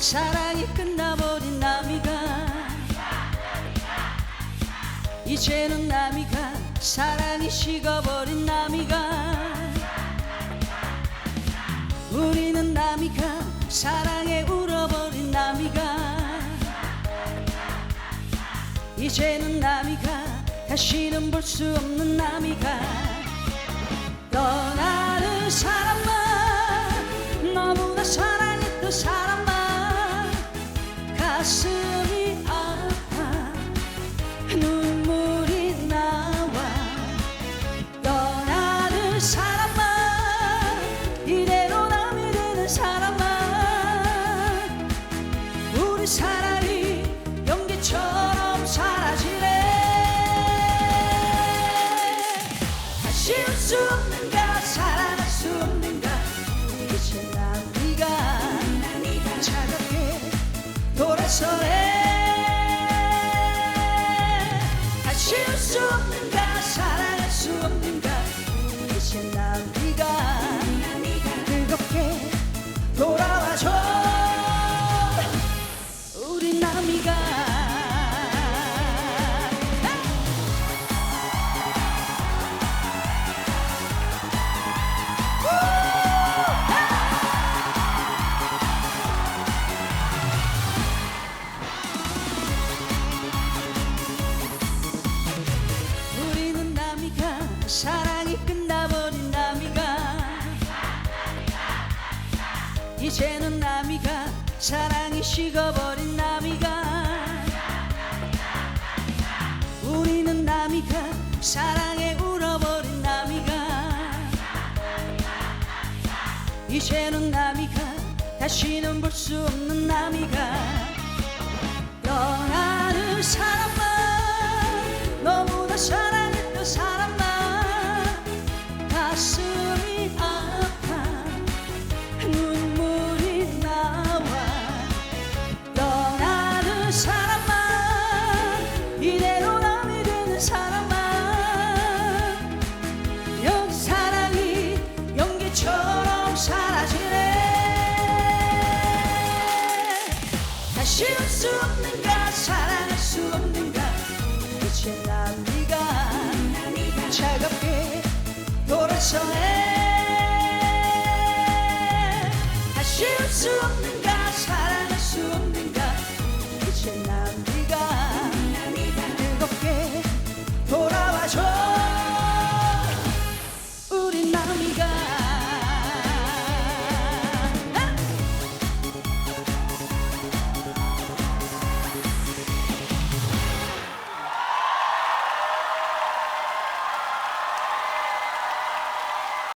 사랑이 끝나버린 나미가. 이제는 나미가 사랑이 식어버린 나미가. 우리는 나미가 사랑에 울어버린 나미가. 이제는 나미가 다시는 볼 수 없는 나미가 가슴이 아파. 눈물이 나와. 떠나는 사람 다 사랑이 끝나버린 남이가. 이제는 남이가 사랑이 식어버린 남이가. 우리는 남이가 사랑에 울어버린 남이가. 이제는 남이가 다시는 볼 수 없는 남이가 지울 수 없는가 사랑할 수 없는가. 대체 난 네가 차갑게 노래서해 아쉬울 수 없는가